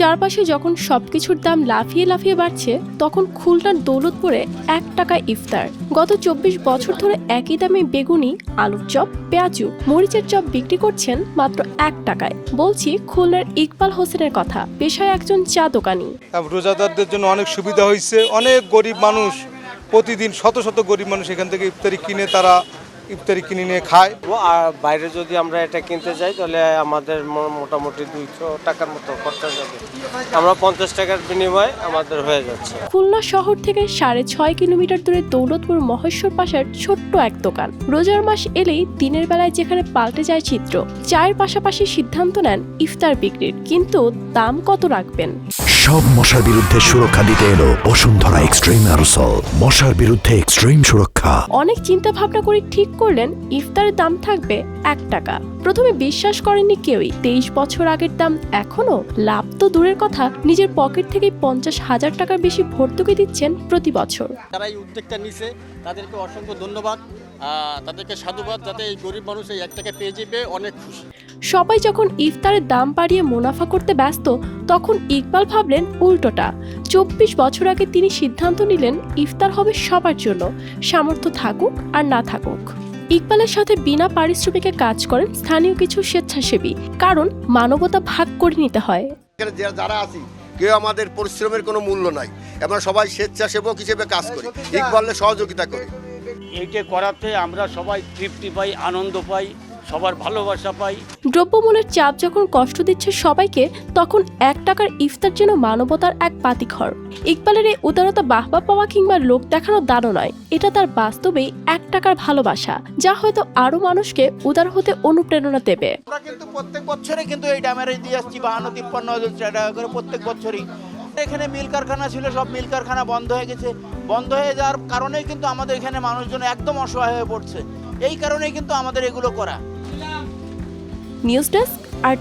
চারপাশে যখন সবকিছুর দাম লাফিয়ে লাফিয়ে বাড়ছে, তখন খুলনার দৌলতপুরে এক টাকা ইফতার। গত চব্বিশ বছর ধরে একই দামে বেগুনি, আলুর চপ, পেঁয়াজু, মরিচের চপ বিক্রি করছেন মাত্র এক টাকায়। বলছি খুলনার ইকবাল হোসেনের কথা, পেশায় একজন চা দোকানি রোজাদারদের জন্য অনেক সুবিধা হয়েছে অনেক গরিব মানুষ প্রতিদিন শত শত গরিব মানুষ এখান থেকে ইফতারি কিনে তারা ইফতারি কিনে নিয়ে খায়। ও আর বাইরে যদি আমরা এটা কিনতে যাই তাহলে আমাদের মো- মোটামুটি দুইশো টাকার মতো খরচা যাবে। আমরা পঞ্চাশ টাকার বিনিময়ে আমাদের হয়ে যাচ্ছে। খুলনা শহর থেকে সাড়ে ছয় কিলোমিটার দূরে দৌলতপুর মহেশ্বর পাশের ছোট্ট এক দোকান। রোজার মাস এলেই দিনের বেলায় যেখানে পাল্টে যায় চিত্র চায়ের পাশাপাশি সিদ্ধান্ত নেন ইফতার বিক্রির কিন্তু দাম কত রাখবেন? সব মশার বিরুদ্ধে সুরক্ষা দিতে এলো বসুন্ধরা এক্সট্রিম অ্যারোসল। মশার বিরুদ্ধে এক্সট্রিম সুরক্ষা। অনেক চিন্তা ভাবনা করে ঠিক করলেন ইফতারের দাম থাকবে এক টাকা। প্রথমে বিশ্বাস করেননি কেউই। তেইশ বছর আগের দাম এখনও লাভ তো দূরের কথা। নিজের পকেট থেকেই পঞ্চাশ হাজার টাকার বেশি ভর্তুকি দিচ্ছেন প্রতি বছর। যারা এই উদ্যোগটা নিছে। তাদেরকে অসংখ্য ধন্যবাদ। তাদেরকে সাধুবাদ যাতে এই গরিব মানুষ এই এক টাকা পেয়ে যাবে অনেক খুশি। সবাই যখন ইফতারের দাম বাড়িয়ে মুনাফা করতে ব্যস্ত তখন ইকবাল ভাবলেন উল্টোটা। চব্বিশ বছর আগে তিনি সিদ্ধান্ত নিলেন ইফতার হবে সবার জন্য সামর্থ্য থাকুক আর না থাকুক। ইকবালের সাথে বিনা পারিশ্রমিকে কাজ করেন স্থানীয় কিছু স্বেচ্ছাসেবী কারণ মানবতা ভাগ করে নিতে হয়। যারা আছি কেউ আমাদের পরিশ্রমের কোনো মূল্য নাই। আমরা সবাই স্বেচ্ছাসেবক হিসেবে কাজ করি। ইকবালের সহযোগিতা করি। এইটা করাতে আমরা সবাই তৃপ্তি পাই আনন্দ পাই সবার ভালোবাসা পাই। দ্রব্যমূল্যের চাপ যখন কষ্ট দিচ্ছে সবাইকে তখন এক টাকার ইফতার যেন মানবতার এক পাতিঘর। ইকবালের এই উদারতা বাহবা পাওয়া কিংবা লোক দেখানো দানও নয় এটা তার বাস্তবেই এক টাকার ভালোবাসা যা হয়তো আরও মানুষকে উদার হতে অনুপ্রেরণা দেবে। আমরা কিন্তু প্রত্যেক বছরে কিন্তু এই ড্যামের দিয়ে আসছি বাহান্ন তিপ্পান্ন হাজার টাকা করে প্রত্যেক বছরই এখানে মিল কারখানা ছিল, সব মিল কারখানা বন্ধ হয়ে গেছে। বন্ধ হয়ে যাওয়ার কারণেই কিন্তু আমাদের এখানে মানুষজন একদম অসহায় হয়ে পড়ছে। এই কারণেই কিন্তু আমাদের এগুলো করা। নিউজ ডেস্ক আর